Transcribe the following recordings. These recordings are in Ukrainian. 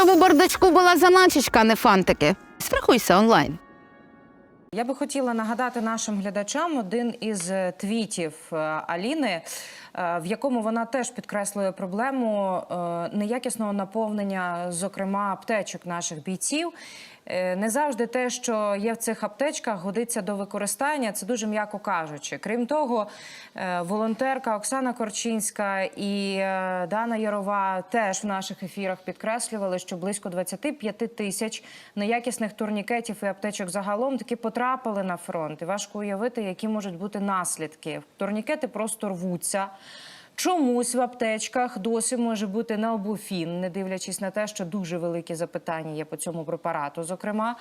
Щоб у бардачку була заначечка, а не фантики. Страхуйся онлайн. Я би хотіла нагадати нашим глядачам один із е, твітів е, Аліни, е, в якому вона теж підкреслює проблему неякісного наповнення, зокрема аптечок наших бійців. Е, Не завжди те, що є в цих аптечках, годиться до використання. Це дуже м'яко кажучи. Крім того, е, волонтерка Оксана Корчинська і е, Дана Ярова теж в наших ефірах підкреслювали, що близько 25 тисяч неякісних турнікетів і аптечок загалом таки потрапили на фронт. І важко уявити, які можуть бути наслідки. Турнікети просто рвуться. Чомусь в аптечках досі може бути налбуфін, не дивлячись на те, що дуже великі запитання є по цьому препарату. Зокрема,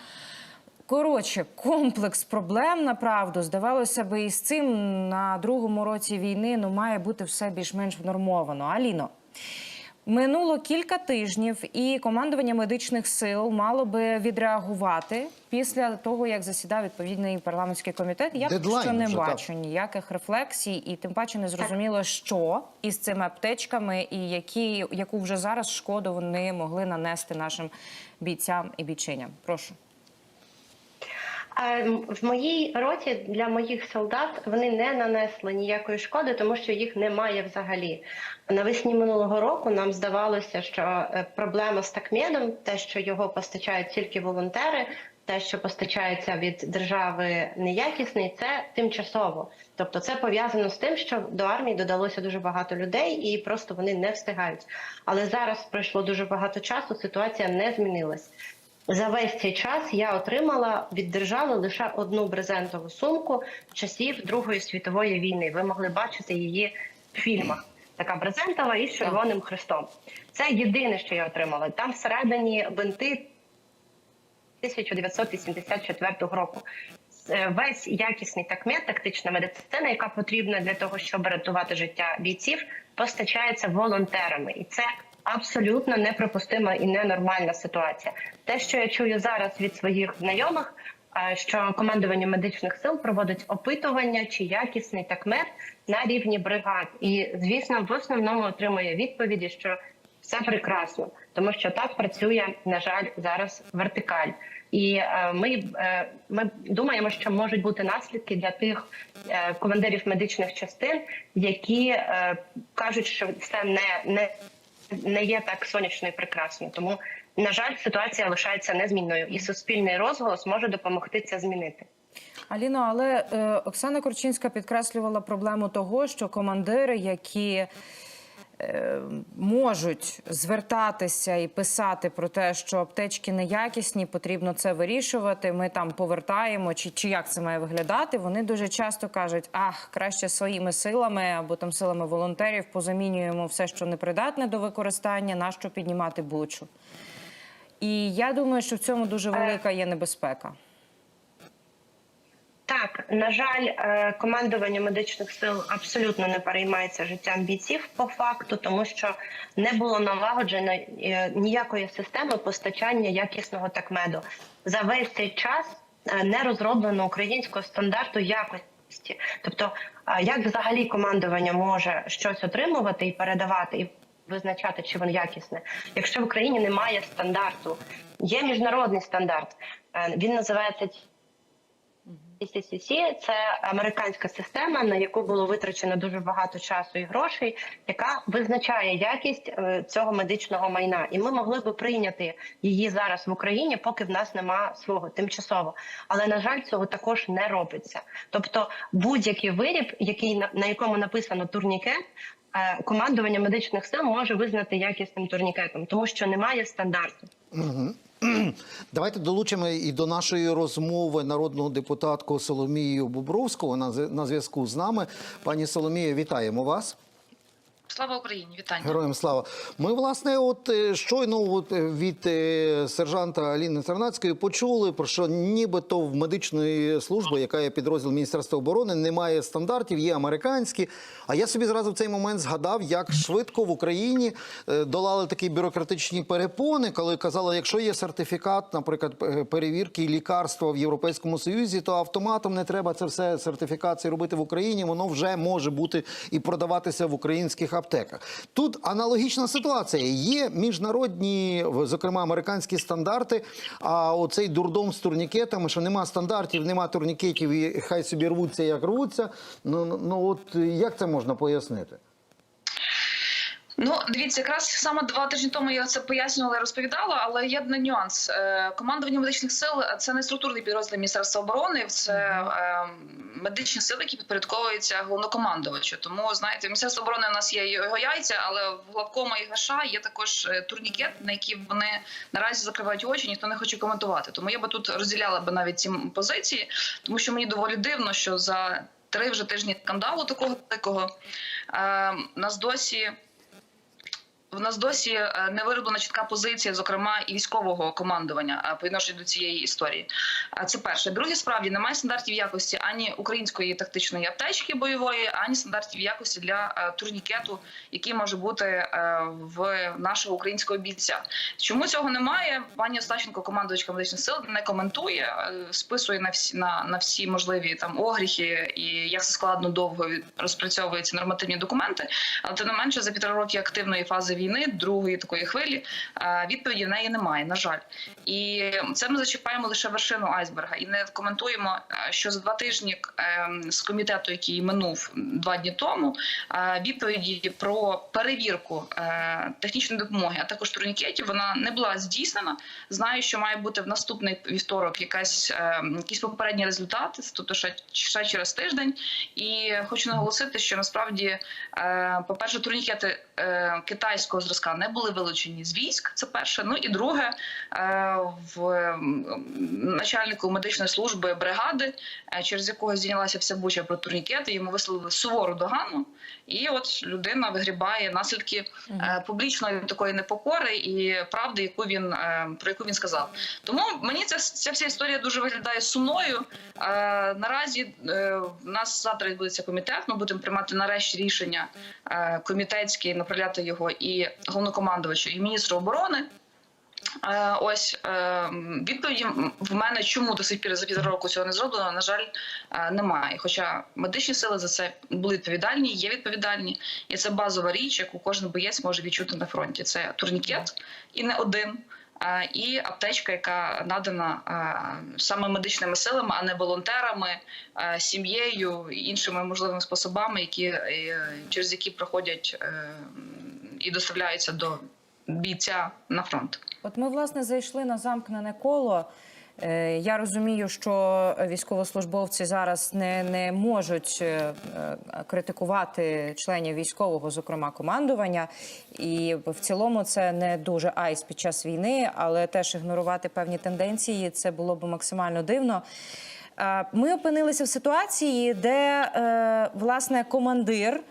коротше, комплекс проблем направду здавалося би, і з цим на другому році війни ну має бути все більш-менш внормовано. Аліно. Минуло кілька тижнів, і командування медичних сил мало би відреагувати після того, як засідав відповідний парламентський комітет. Я поки що не вже, так. бачу ніяких рефлексій, і тим паче не зрозуміло, що із цими аптечками, і які яку вже зараз шкоду вони могли нанести нашим бійцям і бійчиням. Прошу. В моїй роті для моїх солдат вони не нанесли ніякої шкоди, тому що їх немає взагалі. Навесні минулого року нам здавалося, що е, проблема з такмедом, те, що його постачають тільки волонтери, те, що постачається від держави неякісний, це тимчасово. Тобто, це пов'язано з тим, що до армії додалося дуже багато людей, і просто вони не встигають. Але зараз пройшло дуже багато часу. Ситуація не змінилась. За весь цей час я отримала від держави лише одну брезентову сумку часів Другої світової війни. Ви могли бачити її в фільмах. Така брезентова із червоним хрестом. Це єдине, що я отримала. Там всередині бинти 1984 року. Е, Весь якісний такмет, тактична медицина, яка потрібна для того, щоб рятувати життя бійців, постачається волонтерами, і це абсолютно неприпустима і ненормальна ситуація. Те, що я чую зараз від своїх знайомих, е, що командування медичних сил проводить опитування, чи якісний такмет на рівні бригад, і звісно, в основному отримує відповіді, що все прекрасно, тому що так працює, на жаль, зараз вертикаль. І е, ми, е, ми думаємо, що можуть бути наслідки для тих командирів медичних частин, які кажуть, що це не, не, не є так сонячно і прекрасно. Тому, на жаль, ситуація лишається незмінною, і суспільний розголос може допомогти це змінити. Аліно, але е, Оксана Корчинська підкреслювала проблему того, що командири, які можуть звертатися і писати про те, що аптечки неякісні, потрібно це вирішувати. Ми там повертаємо, чи, чи як це має виглядати. Вони дуже часто кажуть: ах, краще своїми силами або там силами волонтерів позамінюємо все, що непридатне до використання, нащо піднімати бучу. І я думаю, що в цьому дуже велика є небезпека. Так, на жаль, е, командування медичних сил абсолютно не переймається життям бійців по факту, тому що не було налагоджено е, ніякої системи постачання якісного такмеду. За весь цей час е, не розроблено українського стандарту якості. Тобто, як взагалі командування може щось отримувати і передавати і визначати, чи воно якісне, якщо в Україні немає стандарту, є міжнародний стандарт. Він називається CCC – це американська система, на яку було витрачено дуже багато часу і грошей, яка визначає якість е, цього медичного майна, і ми могли би прийняти її зараз в Україні, поки в нас нема свого тимчасово. Але на жаль, цього також не робиться. Тобто, будь-який виріб, який на, якому написано турнікет. е, Командування медичних сил може визнати якісним турнікетом, тому що немає стандарту. Давайте долучимо і до нашої розмови народного депутатку Соломію Бобровську. Вона на зв'язку з нами. Пані Соломія, вітаємо вас. Слава Україні, вітання. Героям слава. Ми, власне, от е, щойно от, е, від е, сержанта Аліни Царнацької почули, про що нібито в медичної служби, яка є підрозділ Міністерства оборони, немає стандартів, є американські. А я собі зразу в цей момент згадав, як швидко в Україні долали такі бюрократичні перепони, коли казали, якщо є сертифікат, наприклад, перевірки лікарства в Європейському Союзі, то автоматом не треба це все сертифікації робити в Україні. Воно вже може бути і продаватися в українських аптеках. Тут аналогічна ситуація. Є міжнародні, зокрема американські стандарти. А оцей дурдом з турнікетами, що нема стандартів, нема турнікетів, і хай собі рвуться як рвуться. Ну, ну- ну от як це можна пояснити? Ну, дивіться, якраз саме два тижні тому я це пояснювала і розповідала, але є один нюанс. Е, Командування медичних сил це не структурний підрозділ Міністерства оборони, це е, медичні сили, які підпорядковуються головнокомандувачу. Тому знаєте, Міністерство оборони у нас є його яйця, але в главкома і ГШ є також е, турнікет, на які вони наразі закривають очі, ніхто не хоче коментувати. Тому я би тут розділяла би навіть ці позиції, тому що мені доволі дивно, що за три вже тижні скандалу такого дикого е, нас досі. В нас досі е, не вироблена чітка позиція, зокрема і військового командування е, по відношенню до цієї історії. Е, Це перше. Друге, справді немає стандартів якості ані української тактичної аптечки бойової, ані стандартів якості для турнікету, який може бути в нашого українського бійця. Чому цього немає? Пані Остащенко, командувачка медичних сил, не коментує, списує на всі на, на всі можливі там огріхи і як складно довго розпрацьовуються нормативні документи. Але тим не менше за півтора роки активної фази війни, другої такої хвилі, е, відповіді в неї немає. На жаль, і це ми зачіпаємо лише вершину айсберга і не коментуємо, е, що за два тижні е, з комітету, який минув два дні тому, е, відповіді про перевірку технічної допомоги, а також турнікетів, вона не була здійснена. Знаю, що має бути в наступний вівторок якась е, якісь попередні результати, тобто ще, ще через тиждень. І хочу наголосити, що насправді, е, по-перше, турнікети китайського зразка не були вилучені з військ. Це перше. Ну і друге, е, в начальнику медичної служби бригади, е, через якого здійнялася вся буча про турнікети, йому висловили сувору догану. І от людина вигрібає наслідки е, публічної такої непокори і правди, яку він е, про яку він сказав. Тому мені ця, ця вся історія дуже виглядає сумною. Е, наразі е, в нас завтра відбудеться комітет. Ми будемо приймати нарешті рішення е, комітетське, направляти його і головнокомандувачу, і міністру оборони. Е, Ось е, відповіді в мене, чому до сих пір за півтора року цього не зроблено, на жаль, е, немає. Хоча медичні сили за це були відповідальні, є відповідальні, і це базова річ, яку кожен боєць може відчути на фронті. Це турнікет і не один. І аптечка, яка надана саме медичними силами, а не волонтерами, сім'єю іншими можливими способами, які е, через які проходять е, і доставляються до бійця на фронт. От ми власне зайшли на замкнене коло. Е, Я розумію, що військовослужбовці зараз не, не можуть е, е, критикувати членів військового, зокрема командування, і в цілому це не дуже айс під час війни, але теж ігнорувати певні тенденції це було б максимально дивно. Ми опинилися в ситуації, де власне командир,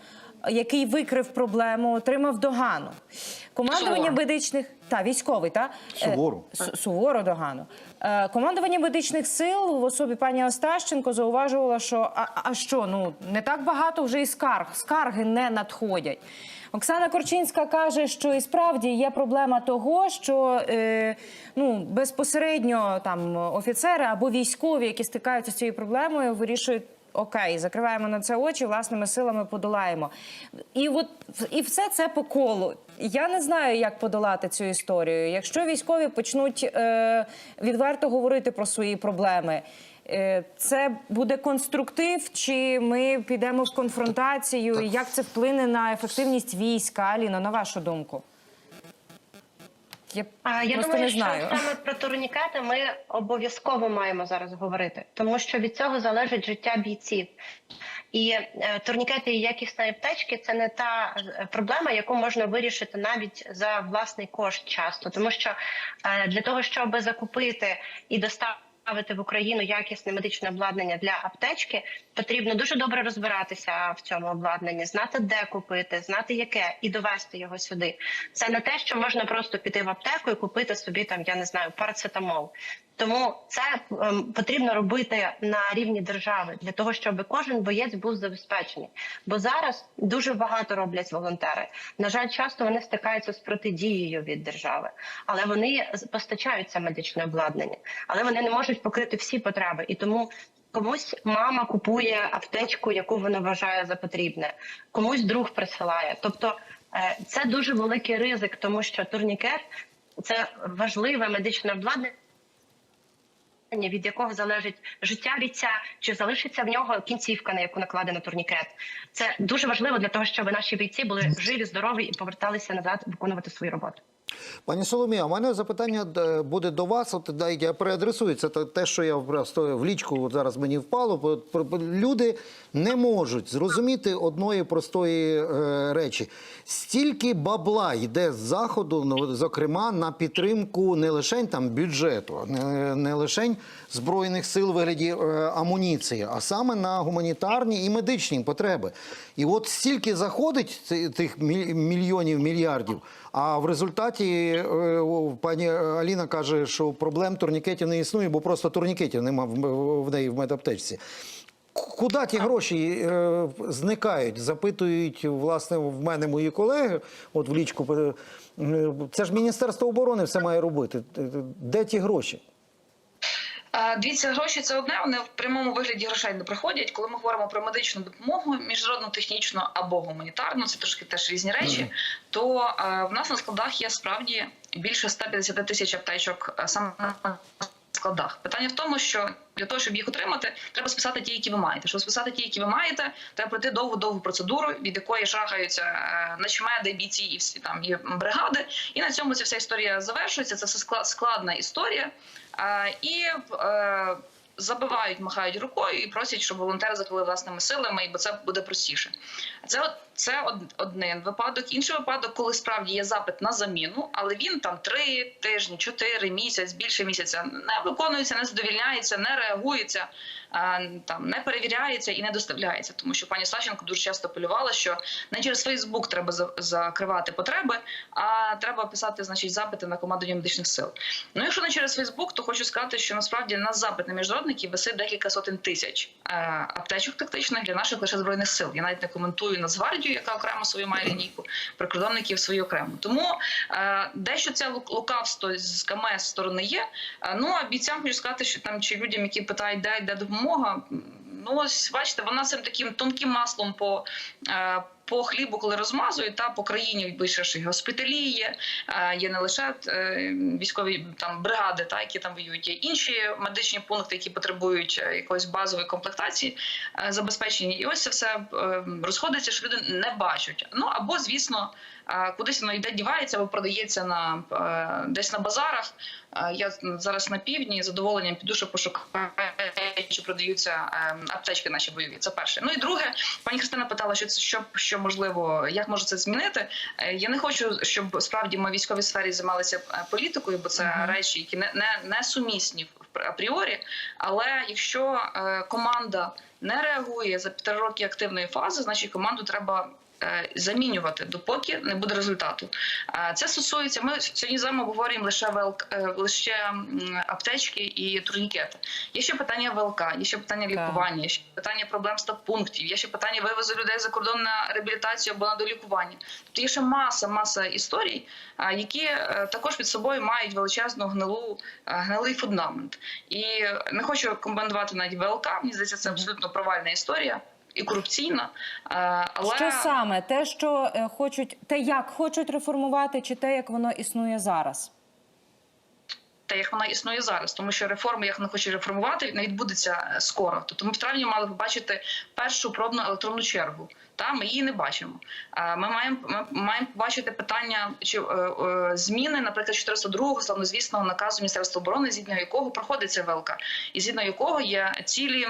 який викрив проблему, отримав догану. Командування Суворо. медичних та військовий, та Е, Суворо. Су- суворо догану. Е, Командування медичних сил в особі пані Остащенко зауважувало, що а, а що ну не так багато вже і скарг. Скарги не надходять. Оксана Корчинська каже, що і справді є проблема того, що е, ну безпосередньо там офіцери або військові, які стикаються з цією проблемою, вирішують. Окей, закриваємо на це очі, власними силами подолаємо. І от і все це по колу. Я не знаю, як подолати цю історію. Якщо військові почнуть е, відверто говорити про свої проблеми, е, це буде конструктив, чи ми підемо в конфронтацію? Як це вплине на ефективність війська? Аліно, на вашу думку? Я, А, Я просто думаю, не що саме про турнікети ми обов'язково маємо зараз говорити, тому що від цього залежить життя бійців. І е, турнікети і якісні аптечки це не та е, проблема, яку можна вирішити навіть за власний кошт часто, тому що е, для того, щоб закупити і доставити в Україну якісне медичне обладнання для аптечки, потрібно дуже добре розбиратися в цьому обладнанні, знати, де купити, знати яке, і довести його сюди. Це не те, що можна просто піти в аптеку і купити собі там, я не знаю, парацетамол. Тому це ем, потрібно робити на рівні держави для того, щоб кожен боєць був забезпечений. Бо зараз дуже багато роблять волонтери. На жаль, часто вони стикаються з протидією від держави, але вони з- постачають це медичне обладнання, але вони не можуть покрити всі потреби. І тому Комусь мама купує аптечку, яку вона вважає за потрібне, комусь друг присилає. Тобто е, це дуже великий ризик, тому що турнікет це важливе медичне обладнання, від якого залежить життя бійця, чи залишиться в нього кінцівка, на яку накладено турнікет. Це дуже важливо для того, щоб наші бійці були живі, здорові і поверталися назад виконувати свою роботу. Пані Соломія, у мене запитання е, буде до вас. От я переадресую це те- що я просто в лічку зараз мені впало. Люди не можуть зрозуміти одної простої е, речі. Стільки бабла йде з заходу, ну, зокрема на підтримку не лише там бюджету, не, лише збройних сил вигляді е, амуніції, а саме на гуманітарні і медичні потреби. І от стільки заходить тих мільйонів мільярдів. А в результаті е, пані Аліна каже, що проблем турнікетів не існує, бо просто турнікетів нема в, неї в медаптечці. Куди ті гроші е, зникають? Запитують власне в мене мої колеги. От в лічку е, це ж міністерство оборони все має робити. Де ті гроші? Дивіться, гроші це одне. Вони в прямому вигляді грошей не приходять. Коли ми говоримо про медичну допомогу, міжнародну, технічну або гуманітарну, це трошки теж різні речі. То в нас на складах є справді більше 150 тисяч аптечок саме на складах. Питання в тому, що для того, щоб їх отримати, треба списати ті, які ви маєте. Щоб списати ті, які ви маєте, треба пройти довгу довгу процедуру, від якої шагаються е, начмеди, бійці і всі там і бригади. І на цьому ця вся історія завершується. Це все складна історія. І е, забивають, махають рукою і просять, щоб волонтери закрили власними силами, бо це буде простіше. Це це один випадок. Інший випадок, коли справді є запит на заміну, але він там три тижні, чотири місяць, більше місяця не виконується, не задовільняється, не реагується, там не перевіряється і не доставляється. Тому що пані Сащенко дуже часто полювала, що не через Фейсбук треба закривати потреби, а треба писати, значить, запити на командування медичних сил. Ну, якщо не через Фейсбук, то хочу сказати, що насправді на запит на міжнародників висить декілька сотень тисяч е, аптечок тактичних для наших лише збройних сил. Я навіть не коментую Нацгвардію, яка окремо свою має лінійку, прикордонників свою окремо. Тому е, дещо це лук- лукавство з КМС сторони є. Е, ну а бійцям хочу сказати, що там чи людям, які питають, де йде допомога. М, Ну, ось бачите, вона цим таким тонким маслом по, е, по хлібу, коли розмазують, та по країні більше госпіталі є, е, є не лише е, військові там бригади, та які там воюють, є інші медичні пункти, які потребують якоїсь базової комплектації забезпечення. І ось це все розходиться, що люди не бачать. Ну або звісно, кудись воно йде, дівається або продається на десь на базарах. Я зараз на півдні задоволенням піду, що пошукаю, чи продаються е, аптечки наші бойові. Це перше. Ну і друге, пані Христина питала, що це що, що можливо, як може це змінити. Е, Я не хочу, щоб справді ми в військовій сфері займалися е, політикою, бо це речі, які не, не, не сумісні в- апріорі. Але якщо е, команда не реагує за півтора роки активної фази, значить команду треба. Е, Замінювати допоки не буде результату. Е, Це стосується. Ми сьогодні з вами обговорюємо лише ВЛК, е, лише аптечки і турнікети. Є ще питання ВЛК, є ще питання лікування, є ще питання проблем стаб-пунктів, є ще питання вивозу людей за кордон на реабілітацію або на долікування. Тобто є ще маса, маса історій, які також під собою мають величезну гнилу гнилий фундамент. І не хочу коментувати навіть ВЛК. Мені здається, це абсолютно провальна історія. І корупційна, Е, але Що саме те, що е, хочуть, те, як хочуть реформувати, чи те, як воно існує зараз? те, як вона існує зараз, тому що реформи, як вона хоче реформувати, не відбудеться е, скоро. Тобто ми в травні мали побачити першу пробну електронну чергу. Та ми її не бачимо. Ми маємо ми маємо побачити питання чи зміни, наприклад, 402-го славнозвісного наказу Міністерства оборони, згідно якого проходить ця ВЛК, і згідно якого є цілі.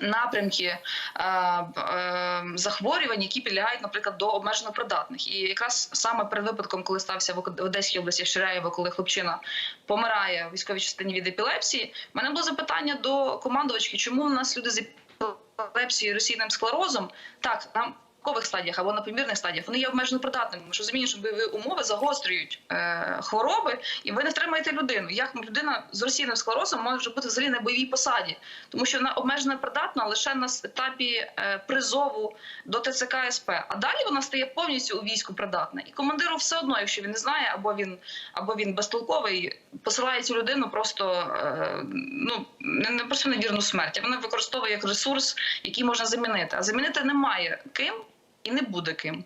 Напрямки е, е, захворювань, які підлягають, наприклад, до обмежено придатних, і якраз саме перед випадком, коли стався в Одеській області Ширяєва, коли хлопчина помирає в військовій частині від епілепсії, в мене було запитання до командувачки, чому у нас люди з епілепсією, російним склерозом, так нам початкових стадіях або на помірних стадіях, вони є обмежено придатними. Що розуміємо, що бойові умови загострюють е, хвороби, і ви не втримаєте людину. Як людина з російним склерозом може бути взагалі на бойовій посаді, тому що вона обмежено придатна лише на етапі е, призову до ТЦК СП. А далі вона стає повністю у війську придатна. І командиру все одно, якщо він не знає, або він або він безтолковий, посилає цю людину просто е, ну не, не просто на вірну смерть, вона використовує як ресурс, який можна замінити. А замінити немає ким і не буде ким.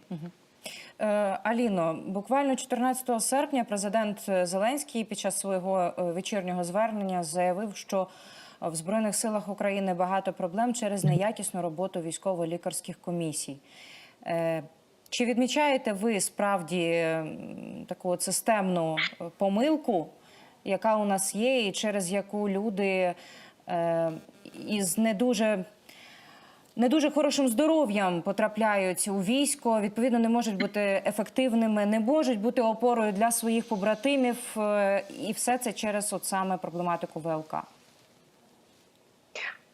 Е, Аліно, буквально 14 серпня президент Зеленський під час свого е, вечірнього звернення заявив, що в Збройних силах України багато проблем через неякісну роботу військово-лікарських комісій. Е, Чи відмічаєте ви справді таку системну е, помилку, яка у нас є, і через яку люди е, із не дуже не дуже хорошим здоров'ям потрапляють у військо, відповідно, не можуть бути ефективними, не можуть бути опорою для своїх побратимів, е, і все це через от саме проблематику ВЛК.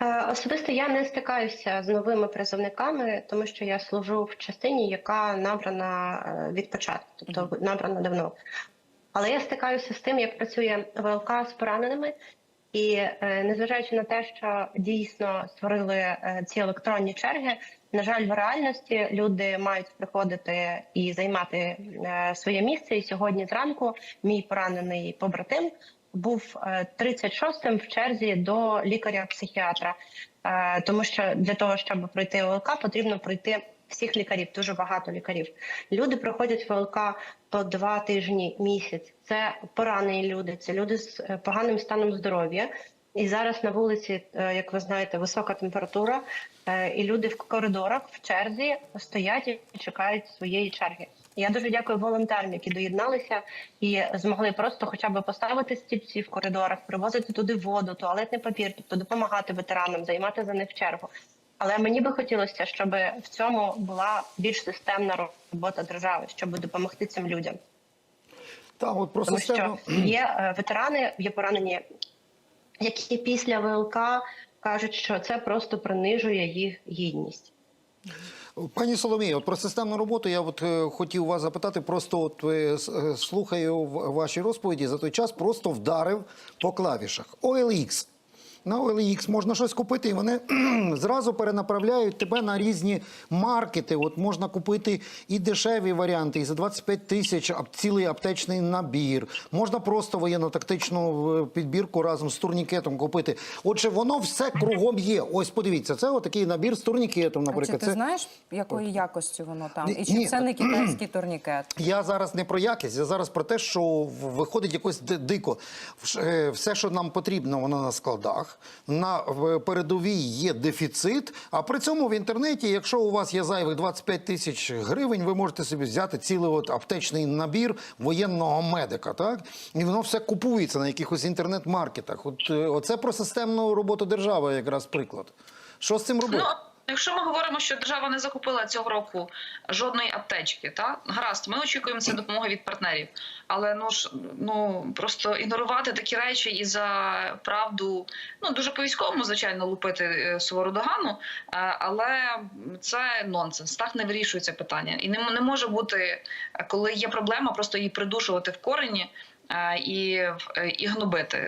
Е, Особисто я не стикаюся з новими призовниками, тому що я служу в частині, яка набрана е, від початку, тобто набрана давно. Але я стикаюся з тим, як працює ВЛК з пораненими, і е, незважаючи на те, що дійсно створили е, ці електронні черги, на жаль, в реальності люди мають приходити і займати е, своє місце. І сьогодні зранку мій поранений побратим був е, 36-м в черзі до лікаря-психіатра, тому що для того, щоб пройти ОЛК, потрібно пройти всіх лікарів, дуже багато лікарів. Люди проходять ВЛК по два тижні, місяць. Це поранені люди, це люди з е, поганим станом здоров'я. І зараз на вулиці, е, як ви знаєте, висока температура, е, і люди в коридорах в черзі стоять і чекають своєї черги. Я дуже дякую волонтерам, які доєдналися і змогли просто хоча б поставити стільці в коридорах, привозити туди воду, туалетний папір, тобто допомагати ветеранам, займати за них чергу. Але мені би хотілося, щоб в цьому була більш системна робота держави, щоб допомогти цим людям. Та от про Тому систему. що є е, ветерани, є поранені, які після ВЛК кажуть, що це просто принижує їх гідність. Пані Соломія, от про системну роботу я от е, хотів вас запитати. Просто от е, слухаю ваші розповіді за той час, просто вдарив по клавішах. OLX. На OLX можна щось купити, і вони зразу перенаправляють тебе на різні маркети. От можна купити і дешеві варіанти, і за 25 тисяч цілий аптечний набір. Можна просто воєнно-тактичну е, підбірку разом з турнікетом купити. Отже, воно все кругом є. Ось подивіться, це отакий набір з турнікетом, А чи наприклад. ти це... знаєш, якої якості воно там? І чи ні, це не китайський турнікет? Я зараз не про якість, я зараз про те, що виходить якось дико. Е, Все, що нам потрібно, воно на складах. На передовій є дефіцит. А при цьому в інтернеті, якщо у вас є зайвих 25 тисяч гривень, ви можете собі взяти цілий от аптечний набір воєнного медика. Так і воно все купується на якихось інтернет-маркетах. От це оце про системну роботу держави, якраз приклад. Що з цим робити? Якщо ми говоримо, що держава не закупила цього року жодної аптечки, та гаразд, ми очікуємо це допомоги від партнерів. Але ну ж ну просто ігнорувати такі речі і за правду, ну дуже по військовому, звичайно, лупити е, сувору догану, е, але це нонсенс. Так не вирішується питання, і не, не може бути, е, коли є проблема, просто її придушувати в корені. Е, І, е, і гнобити.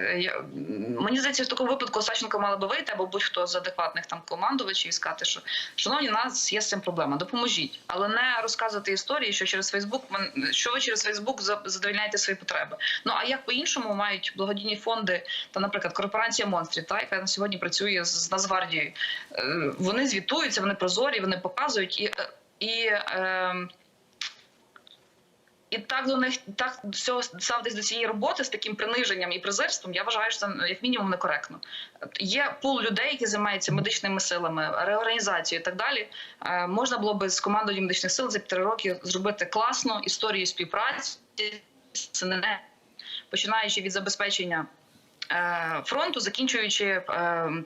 Мені здається, в такому випадку Саченко мала би вийти або будь-хто з адекватних там командувачів і сказати, що шановні, у нас є з цим проблема, допоможіть, але не розказувати історії, що через Фейсбук що ви через Фейсбук за- задовольняєте свої потреби. Ну а як по-іншому мають благодійні фонди та, наприклад, корпорація монстрів, та яка на сьогодні працює з, Нацгвардією, Е, вони звітуються, вони прозорі, вони показують і. е, і е, і так до них так до цього ставитись до цієї роботи з таким приниженням і презирством, я вважаю, що це ну, як мінімум некоректно. Є пул людей, які займаються медичними силами, реорганізацією і так далі. Е, Можна було би з командою медичних сил за півтори роки зробити класну історію співпраці з починаючи від забезпечення. е, Фронту, закінчуючи е,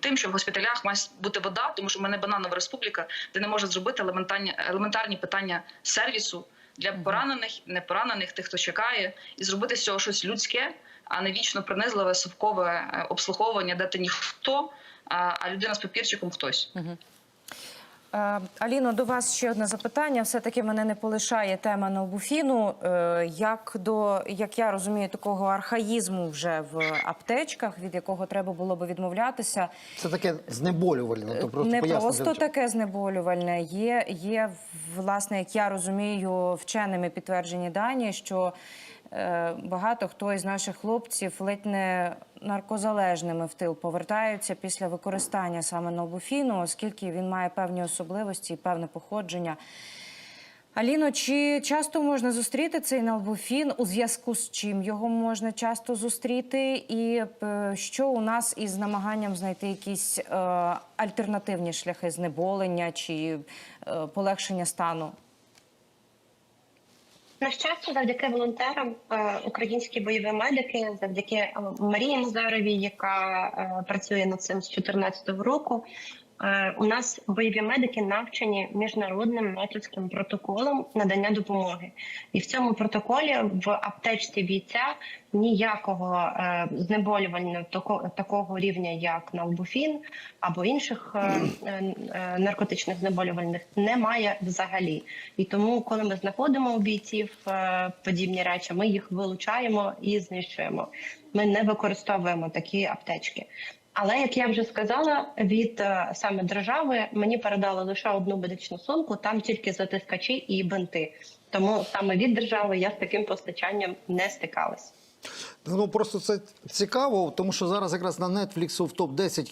тим, що в госпіталях має бути вода, тому що ми не бананова республіка, де не може зробити елементарні, елементарні питання сервісу для поранених, непоранених, тих, хто чекає, і зробити з цього щось людське, а не вічно принизливе совкове е, обслуговування, де ти ніхто, а людина з папірчиком хтось. Е, Аліно, до вас ще одне запитання. Все-таки мене не полишає тема налбуфіну. Е, Як до, як я розумію, такого архаїзму вже в аптечках, від якого треба було би відмовлятися, Це таке знеболювальне. То просто не просто таке знеболювальне. Є, є, власне, як я розумію, вченими підтверджені дані, що багато хто із наших хлопців ледь не наркозалежними в тил повертаються після використання саме нобуфіну, оскільки він має певні особливості і певне походження. Аліно, чи часто можна зустріти цей налбуфін, у зв'язку з чим його можна часто зустріти, і е, що у нас із намаганням знайти якісь е, альтернативні шляхи знеболення чи е, полегшення стану? На щастя, завдяки волонтерам, е, українські бойові медики, завдяки е, Марії Назаровій, яка е, працює над цим з 2014 року. Е, У нас бойові медики навчені міжнародним методським протоколом надання допомоги, і в цьому протоколі в аптечці бійця ніякого е, знеболювального тако- такого рівня, як налбуфін або інших е, наркотичних знеболювальних, немає взагалі. І тому, коли ми знаходимо у бійців подібні речі, ми їх вилучаємо і знищуємо. Ми не використовуємо такі аптечки. Але як я вже сказала, від е, саме держави мені передали лише одну медичну сумку, там тільки затискачі і бинти. Тому саме від держави я з таким постачанням не стикалась. Ну просто це цікаво, тому що зараз якраз на Netflix в топ 10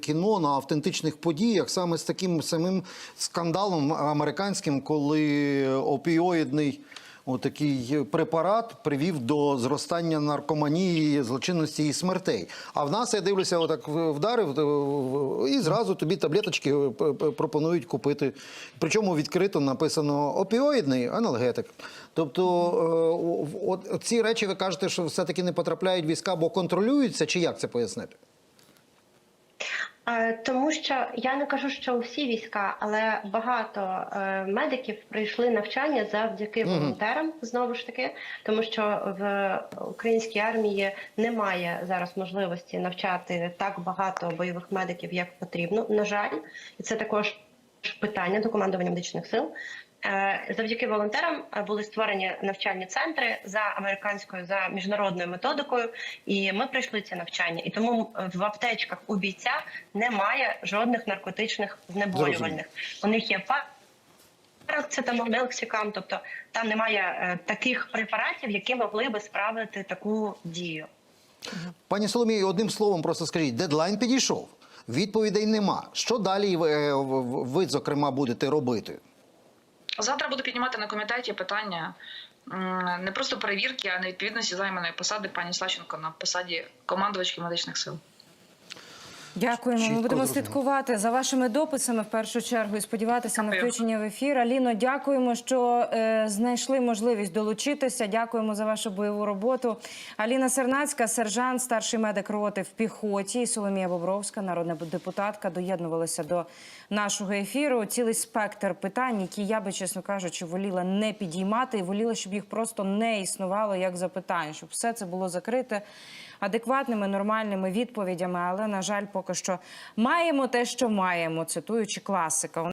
кіно на автентичних подіях, саме з таким самим скандалом американським, коли опіоїдний отакий препарат привів до зростання наркоманії, злочинності і смертей. А в нас я дивлюся, отак вдарив е, і зразу тобі таблеточки е, пропонують купити. Причому відкрито написано опіоїдний аналгетик. Тобто, е, от ці речі ви кажете, що все-таки не потрапляють війська, бо контролюються, чи як це пояснити? Е, Тому що я не кажу, що всі війська, але багато е, медиків пройшли навчання завдяки волонтерам знову ж таки, тому що в українській армії немає зараз можливості навчати так багато бойових медиків, як потрібно. На жаль, і це також питання до командування медичних сил. Е, Завдяки волонтерам е, були створені навчальні центри за американською за міжнародною методикою, і ми пройшли ці навчання. І тому в аптечках у бійця немає жодних наркотичних знеболювальних. У них є па- парацетамол, мелксикам, тобто там немає е, таких препаратів, які могли би справити таку дію. Пані Соломію, одним словом, просто скажіть, дедлайн підійшов. Відповідей нема. Що далі ви, зокрема, будете робити? Завтра буду піднімати на комітеті питання не просто перевірки, а невідповідності займаної посади пані Слащенко на посаді командувачки медичних сил. Дякуємо. Ми будемо слідкувати за вашими дописами в першу чергу і сподіватися на включення в ефір. Аліно, дякуємо, що е, знайшли можливість долучитися. Дякуємо за вашу бойову роботу. Аліна Сернацька, сержант, старший медик роти в піхоті. І Соломія Бобровська, народна депутатка, доєднувалися до нашого ефіру. Цілий спектр питань, які я би, чесно кажучи, воліла не підіймати і воліла, щоб їх просто не існувало як запитання, щоб все це було закрите адекватними, нормальними відповідями. Але на жаль, поки що маємо те, що маємо, цитуючи класика.